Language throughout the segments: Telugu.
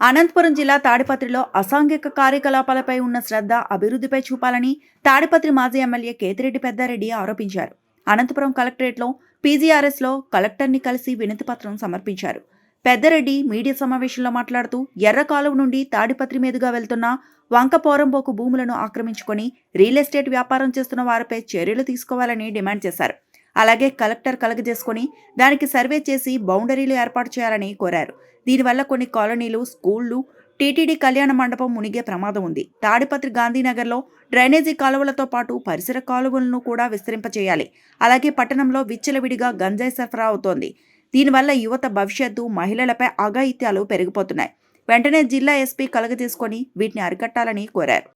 అనంతపురం జిల్లా తాడిపత్రిలో అసాంఘిక కార్యకలాపాలపై ఉన్న శ్రద్ధ అభివృద్ధిపై చూపాలని తాడిపత్రి మాజీ ఎమ్మెల్యే కేతిరెడ్డి పెద్దారెడ్డి ఆరోపించారు. అనంతపురం కలెక్టరేట్లో పీజీఆర్ఎస్లో కలెక్టర్ని కలిసి వినతిపత్రం సమర్పించారు. పెద్దారెడ్డి మీడియా సమావేశంలో మాట్లాడుతూ ఎర్రకాలువ నుండి తాడిపత్రి మీదుగా వెళ్తున్న వంకపోరంబోకు భూములను ఆక్రమించుకొని రియల్ ఎస్టేట్ వ్యాపారం చేస్తున్న వారిపై చర్యలు తీసుకోవాలని డిమాండ్ చేశారు. అలాగే కలెక్టర్ కలగజేసుకొని దానికి సర్వే చేసి బౌండరీలు ఏర్పాటు చేయాలని కోరారు. దీనివల్ల కొన్ని కాలనీలు స్కూళ్ళు టీటీడీ కళ్యాణ మండపం మునిగే ప్రమాదం ఉంది. తాడిపత్రి గాంధీనగర్లో డ్రైనేజీ కాలువలతో పాటు పరిసర కాలువలను కూడా విస్తరింపచేయాలి. అలాగే పట్టణంలో విచ్చలవిడిగా గంజాయి సరఫరా అవుతోంది. దీనివల్ల యువత భవిష్యత్తు మహిళలపై అఘాయిత్యాలు పెరిగిపోతున్నాయి. వెంటనే జిల్లా ఎస్పీ కలగజేసుకొని వీటిని అరికట్టాలని కోరారు.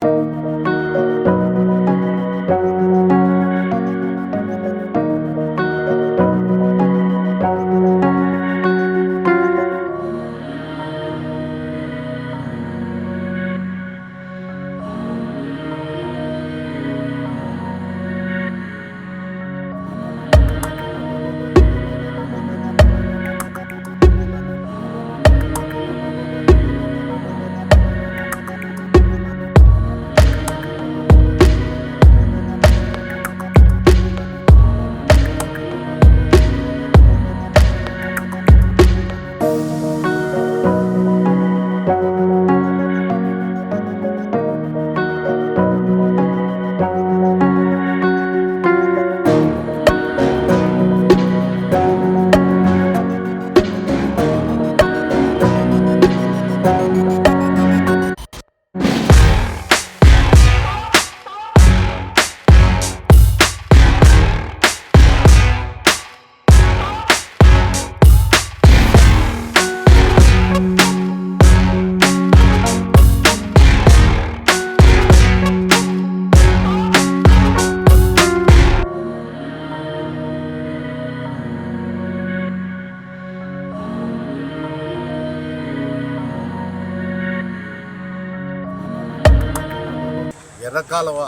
ఎర్రకాలవ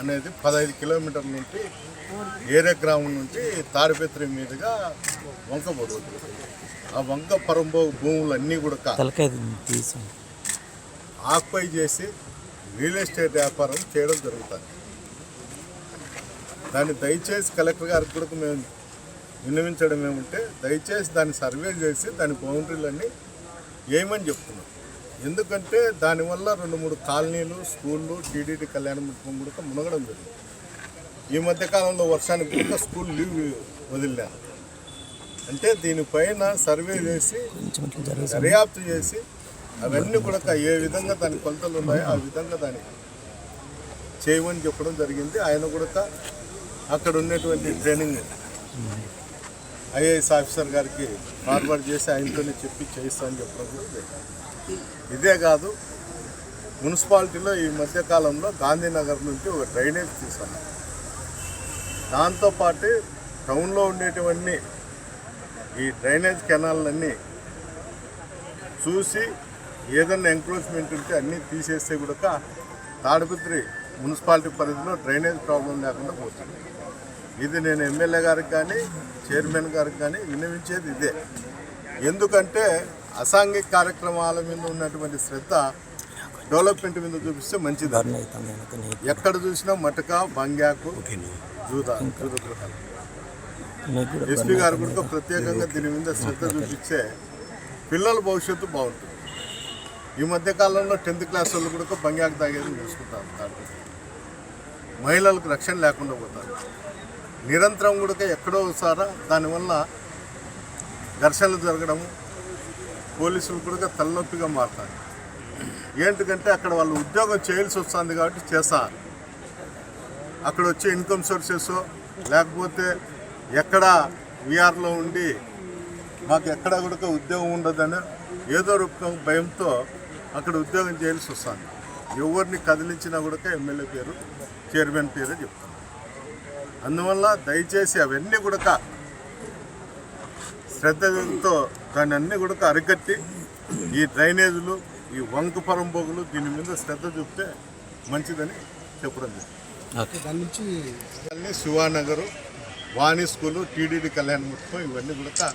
అనేది పదహైదు కిలోమీటర్ల నుండి ఏరే గ్రామం నుంచి తాడిపత్రి మీదుగా వంక పోతుంది ఆ వంక పరంబో భూములన్నీ కూడా ఆక్యుపై చేసి రియల్ ఎస్టేట్ వ్యాపారం చేయడం జరుగుతుంది. దాన్ని దయచేసి కలెక్టర్ గారికి కూడా మేము విన్నవించడం ఏమంటే దయచేసి దాన్ని సర్వే చేసి దాని బౌండరీలన్నీ ఏమని చెప్తున్నాం? ఎందుకంటే దానివల్ల రెండు మూడు కాలనీలు స్కూళ్ళు టీడీటీ కళ్యాణ మండపం కూడా మునగడం జరిగింది. ఈ మధ్యకాలంలో వర్షానికి కూడా స్కూల్ లీవ్ వదిలినారు. అంటే దీనిపైన సర్వే చేసి దర్యాప్తు చేసి అవన్నీ కూడా ఏ విధంగా దాని కొలతలు ఉన్నాయో ఆ విధంగా దాన్ని చేయమని చెప్పడం జరిగింది. ఆయన కూడా అక్కడ ఉన్నటువంటి ట్రైనింగ్ ఐఏఎస్ ఆఫీసర్ గారికి ఫార్వర్డ్ చేసి ఆయనతోనే చెప్పి చేయిస్తామని చెప్పడం కూడా జరిగింది. ఇదే కాదు మున్సిపాలిటీలో ఈ మధ్యకాలంలో గాంధీనగర్ నుంచి ఒక డ్రైనేజ్ తీసుకున్నాం. దాంతోపాటు టౌన్లో ఉండేటివన్నీ ఈ డ్రైనేజ్ కెనాళ్ళన్నీ చూసి ఏదన్నా ఎంక్రోచ్మెంట్ ఉంటే అన్నీ తీసేస్తే కూడా తాడిపత్రి మున్సిపాలిటీ పరిధిలో డ్రైనేజ్ ప్రాబ్లం లేకుండా పోతుంది. ఇది నేను ఎమ్మెల్యే గారికి కానీ చైర్మన్ గారికి కానీ విన్నవించేది ఇదే. ఎందుకంటే అసాంఘిక కార్యక్రమాల మీద ఉన్నటువంటి శ్రద్ధ డెవలప్మెంట్ మీద చూపిస్తే మంచిది. ఎక్కడ చూసినా మటక బంగ్యాకు జూదా జూద గృహాలు. ఎస్పీ గారు కూడా ప్రత్యేకంగా దీని మీద శ్రద్ధ చూపించే పిల్లల భవిష్యత్తు బాగుంటుంది. ఈ మధ్య కాలంలో టెన్త్ క్లాస్ వాళ్ళు కూడా బంగాకు తాగేది చూసుకుంటారు దాంట్లో మహిళలకు రక్షణ లేకుండా పోతారు. నిరంతరం కూడా ఎక్కడో ఒకసారి దానివల్ల ఘర్షణలు జరగడము పోలీసులు కూడా తలనొప్పిగా మారుతారు. ఏంటికంటే అక్కడ వాళ్ళు ఉద్యోగం చేయాల్సి వస్తుంది కాబట్టి చేస్తారు అక్కడ వచ్చే ఇన్కమ్ సోర్సెస్ లేకపోతే ఎక్కడ విఆర్లో ఉండి మాకు ఎక్కడ కూడా ఉద్యోగం ఉండదని ఏదో రూపం భయంతో అక్కడ ఉద్యోగం చేయాల్సి వస్తుంది. ఎవరిని కదిలించినా కూడా ఎమ్మెల్యే పేరు చైర్మన్ పేరే చెప్తాను అందువల్ల దయచేసి అవన్నీ కూడా శ్రద్ధతో దాన్ని అన్నీ కూడా అరికట్టి ఈ డ్రైనేజీలు ఈ వంక పరంబోగులు దీని మీద శ్రద్ధ చూపితే మంచిదని చెప్పడం జరిగింది. ఓకే. ఇవన్నీ శివానగరు వాణి స్కూలు టీడీడీ కళ్యాణ మండపం ఇవన్నీ కూడా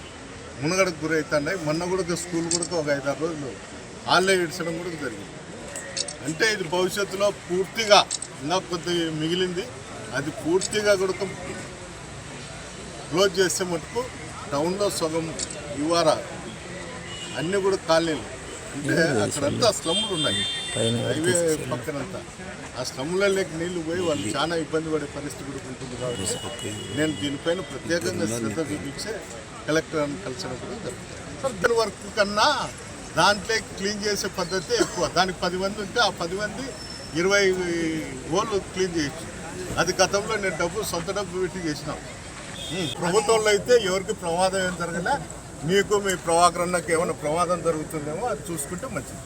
మునగడకు గురవుతున్నాయి. మొన్న కూడా స్కూల్ కూడా ఒక ఐదారు రోజులు వాళ్ళే ఇడ్చడం కూడా జరిగింది. అంటే ఇది భవిష్యత్తులో పూర్తిగా ఇంకా కొద్ది మిగిలింది అది పూర్తిగా కూడా క్లోజ్ చేస్తే మటుకు టౌన్లో సగం ఇవార అన్నీ కూడా కాలనీలు అంటే అక్కడంతా స్లమ్లు ఉన్నాయి. హైవే పక్కనంతా. ఆ స్లమ్లలోకి నీళ్ళు పోయి వాళ్ళు చాలా ఇబ్బంది పడే పరిస్థితి కూడా ఉంటుంది కాబట్టి నేను దీనిపైన ప్రత్యేకంగా శ్రద్ధ చూపించే కలెక్టర్ కలిసిన కూడా జరుగుతుంది. దాని వర్క్ కన్నా దాంట్లో క్లీన్ చేసే పద్ధతి ఎక్కువ. దానికి పది మంది ఉంటే ఆ పది మంది ఇరవై ఓళ్ళు క్లీన్ చేయొచ్చు. అది గతంలో నేను డబ్బు సొంత డబ్బు పెట్టి చేసినాం. ప్రభుత్వంలో అయితే ఎవరికి ప్రమాదం ఏం జరగలే. మీకు మీ ప్రవాకరణకు ఏమైనా ప్రమాదం జరుగుతుందేమో అది చూసుకుంటే మంచిది.